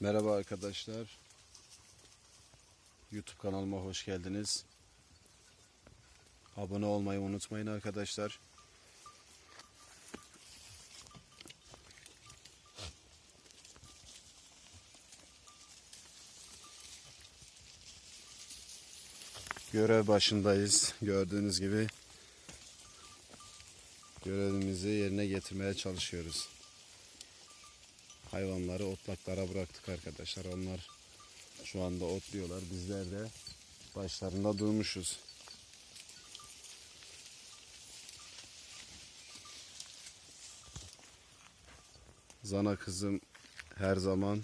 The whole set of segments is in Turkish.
Merhaba arkadaşlar. YouTube kanalıma hoş geldiniz. Abone olmayı unutmayın arkadaşlar. Görev başındayız. Gördüğünüz gibi görevimizi yerine getirmeye çalışıyoruz hayvanları otlaklara bıraktık arkadaşlar. Onlar şu anda otluyorlar. Bizler de başlarında durmuşuz. Zana kızım her zaman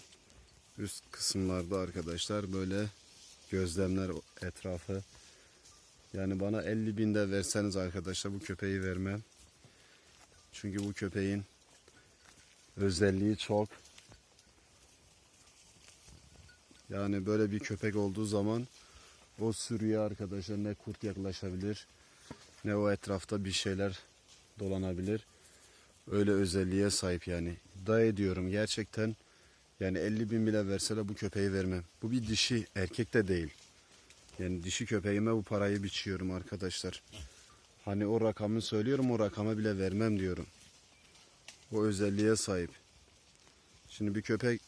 üst kısımlarda arkadaşlar böyle gözlemler etrafı. Yani bana 50 bin de verseniz arkadaşlar bu köpeği vermem. Çünkü bu köpeğin özelliği çok. Yani böyle bir köpek olduğu zaman o sürüye arkadaşlar ne kurt yaklaşabilir ne o etrafta bir şeyler dolanabilir. Öyle özelliğe sahip yani. İddia ediyorum gerçekten yani 50 bin bile verseler bu köpeği vermem. Bu bir dişi erkek de değil. Yani dişi köpeğime bu parayı biçiyorum arkadaşlar. Hani o rakamı söylüyorum o rakama bile vermem diyorum. O özelliğe sahip. Şimdi bir köpek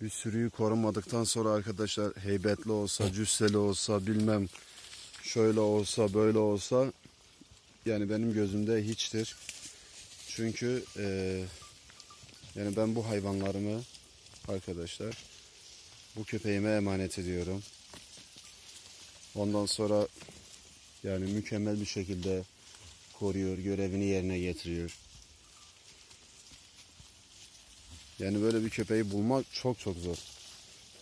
bir sürüyü korumadıktan sonra arkadaşlar heybetli olsa, cüsseli olsa, bilmem şöyle olsa, böyle olsa yani benim gözümde hiçtir. Çünkü eee, yani ben bu hayvanlarımı arkadaşlar bu köpeğime emanet ediyorum. Ondan sonra yani mükemmel bir şekilde koruyor, görevini yerine getiriyor. Yani böyle bir köpeği bulmak çok çok zor.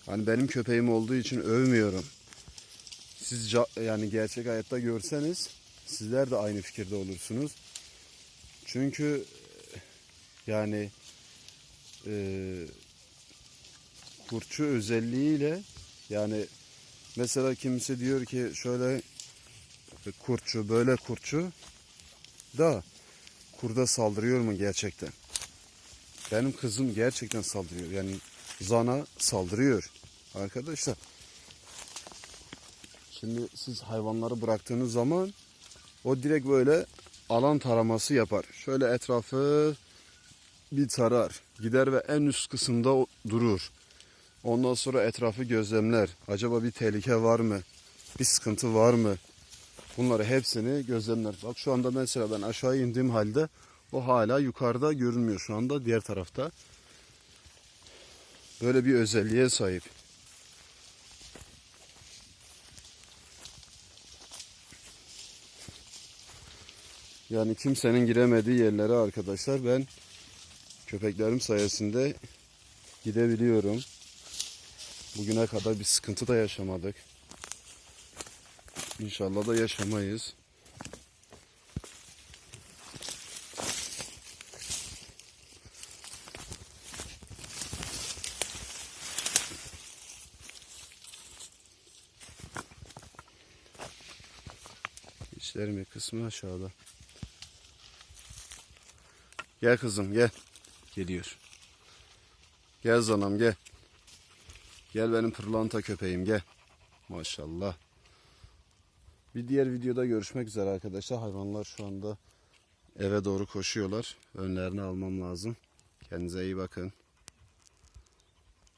Hani benim köpeğim olduğu için övmüyorum. Siz yani gerçek hayatta görseniz sizler de aynı fikirde olursunuz. Çünkü e, yani e, kurtçu özelliğiyle yani mesela kimse diyor ki şöyle kurtçu böyle kurtçu da kurda saldırıyor mu gerçekten? Benim kızım gerçekten saldırıyor. Yani zana saldırıyor. Arkadaşlar. Şimdi siz hayvanları bıraktığınız zaman o direkt böyle alan taraması yapar. Şöyle etrafı bir tarar. Gider ve en üst kısımda durur. Ondan sonra etrafı gözlemler. Acaba bir tehlike var mı? Bir sıkıntı var mı? Bunları hepsini gözlemler. Bak şu anda mesela ben aşağı indiğim halde o hala yukarıda görünmüyor şu anda diğer tarafta. Böyle bir özelliğe sahip. Yani kimsenin giremediği yerlere arkadaşlar ben köpeklerim sayesinde gidebiliyorum. Bugüne kadar bir sıkıntı da yaşamadık. İnşallah da yaşamayız. İşlerimi kısmı aşağıda. Gel kızım gel. Geliyor. Gel zanam gel. Gel benim pırlanta köpeğim gel. Maşallah. Bir diğer videoda görüşmek üzere arkadaşlar. Hayvanlar şu anda eve doğru koşuyorlar. Önlerini almam lazım. Kendinize iyi bakın.